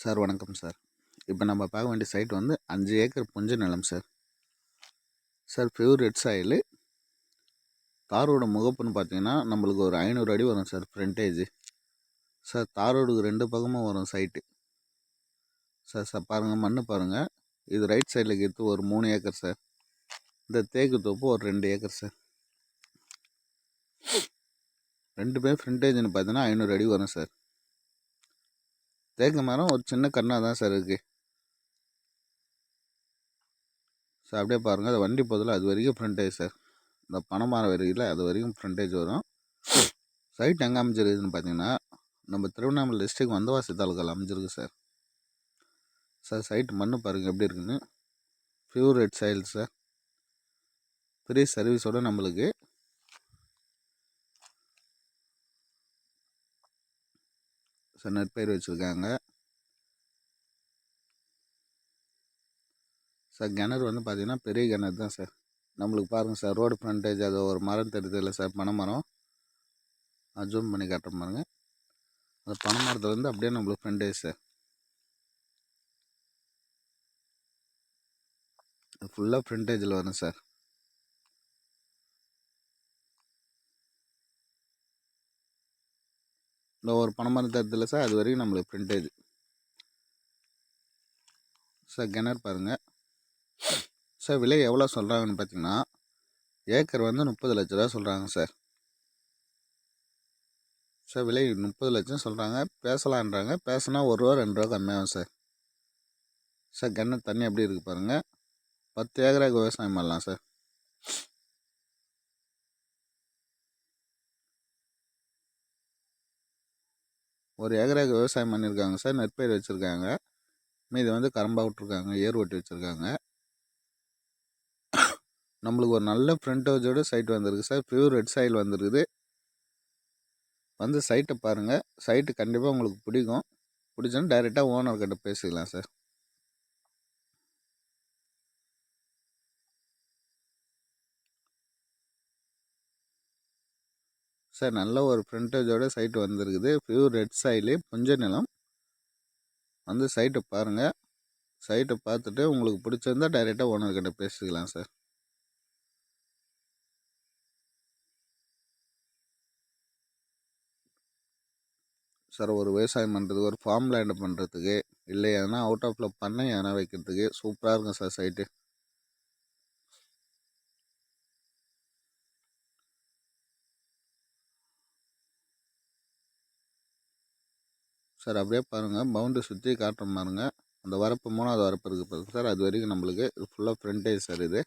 Sir வணக்கம் sir. இப்போ நம்ம பார்க்க வேண்டிய சைட் வந்து அஞ்சு ஏக்கர் புஞ்ச நிலம் sir. Sir pure red soil தாரோட முகப்புன்னு பார்த்தீங்கன்னா நம்மளுக்கு ஒரு ஐநூறு அடி வரும் சார் ஃப்ரண்டேஜ் சார் தாரோடுக்கு ரெண்டு பக்கமும் வரும் சைட்டு சார் சார் பாருங்கள் மண் பாருங்கள் இது ரைட் சைடில் இருக்கிறது ஒரு மூணு ஏக்கர் சார். இந்த தேக்கு தோப்பு ஒரு ரெண்டு ஏக்கர் சார். ரெண்டு பேர் ஃப்ரண்டேஜ்னு பார்த்தீங்கன்னா ஐநூறு அடி வரும் சார். தேக்கு மரம் ஒரு சின்ன கண்ணாக தான் சார் இருக்குது சார் அப்படியே பாருங்கள் அது வண்டி போதில் அது வரைக்கும் ஃப்ரண்டேஜ் சார். இந்த பனைமரம் வரையில் அது வரைக்கும் ஃப்ரண்டேஜ் வரும். சைட் எங்கே அமைஞ்சிருக்குதுன்னு பார்த்தீங்கன்னா நம்ம திருவண்ணாமலை டிஸ்ட்ரிக் வந்தவாசி தாலுக்காவில் அமைஞ்சிருக்கு சார். சார் சைட் மண்ணு பாருங்கள் எப்படி இருக்குன்னு. Pure red soil sir. Free சர்வீஸோட நம்மளுக்கு சார் நெற்பயிர் வச்சுருக்காங்க. சார் கிணறு வந்து பார்த்தீங்கன்னா பெரிய கிணறு தான் சார். நம்மளுக்கு பாருங்கள் சார் ரோடு ஃப்ரண்டேஜ் அது ஒரு மரம் தெரியுது இல்லை சார் பனை மரம் ஜூம் பண்ணி காட்டுற பாருங்க. அந்த பனை மரத்துலேருந்து அப்படியே நம்மளுக்கு ஃப்ரண்டேஜ் சார். ஃபுல்லாக ஃப்ரண்டேஜில் வரும் சார். இந்த ஒரு பனை மரம் தெரியுது சார் அது வரைக்கும் நம்மளுக்கு பிரிண்டேஜ் சார் கிணறு பாருங்கள் சார் விலை எவ்வளோ சொல்கிறாங்கன்னு பார்த்தீங்கன்னா ஏக்கர் வந்து முப்பது லட்ச ரூபா சொல்கிறாங்க சார். சார் விலை முப்பது லட்சம் சொல்கிறாங்க பேசலான்றாங்க. பேசினா ஒரு ரூபா ரெண்டு ரூபா கம்மியாகும் சார். சார் கிணறு தண்ணி எப்படி இருக்குது பாருங்கள் பத்து ஏக்கராக்கு விவசாயம் பண்ணலாம் சார். ஒரு ஏக்கராக்கு விவசாயம் பண்ணியிருக்காங்க சார். நெற்பயிர் வச்சுருக்காங்க. மீதி வந்து கரம்பா விட்ருக்காங்க ஏர் ஓட்டி வச்சுருக்காங்க. நம்மளுக்கு ஒரு நல்ல ஃப்ரண்டேஜோட சைட் வந்திருக்கு சார். பியூர் ரெட் சாயில் வந்திருக்குது. வந்து சைட்டை பாருங்கள் சைட்டு கண்டிப்பாக உங்களுக்கு பிடிக்கும். பிடிச்சோன்னா டைரெக்டாக ஓனர்கிட்ட பேசிக்கலாம் சார். சார் நல்ல ஒரு ஃப்ரண்டேஜோட சைட்டு வந்திருக்குது. பியூர் ரெட் சாயிலு புஞ்ச நிலம். வந்து சைட்டை பாருங்கள் சைட்டை பார்த்துட்டு உங்களுக்கு பிடிச்சிருந்தா டைரெக்டாக ஓனர்கிட்ட பேசிக்கலாம் சார். சார் ஒரு விவசாயம் பண்ணுறதுக்கு ஒரு ஃபார்ம் லேண்டு பண்ணுறதுக்கு இல்லை எதனா அவுட் ஆஃபில் பண்ணை எதனா வைக்கிறதுக்கு சூப்பராக இருக்கும் சார் சைட்டு சார் அப்படியே பாருங்கள் பவுண்டரி சுற்றி காட்டுற பாருங்கள் அந்த வரப்பு மூணாவது வரப்பு இருக்குது பாருங்கள் சார். அது வரைக்கும் நம்மளுக்கு ஃபுல்லாக ஃப்ரண்டேஜ் சார் இது.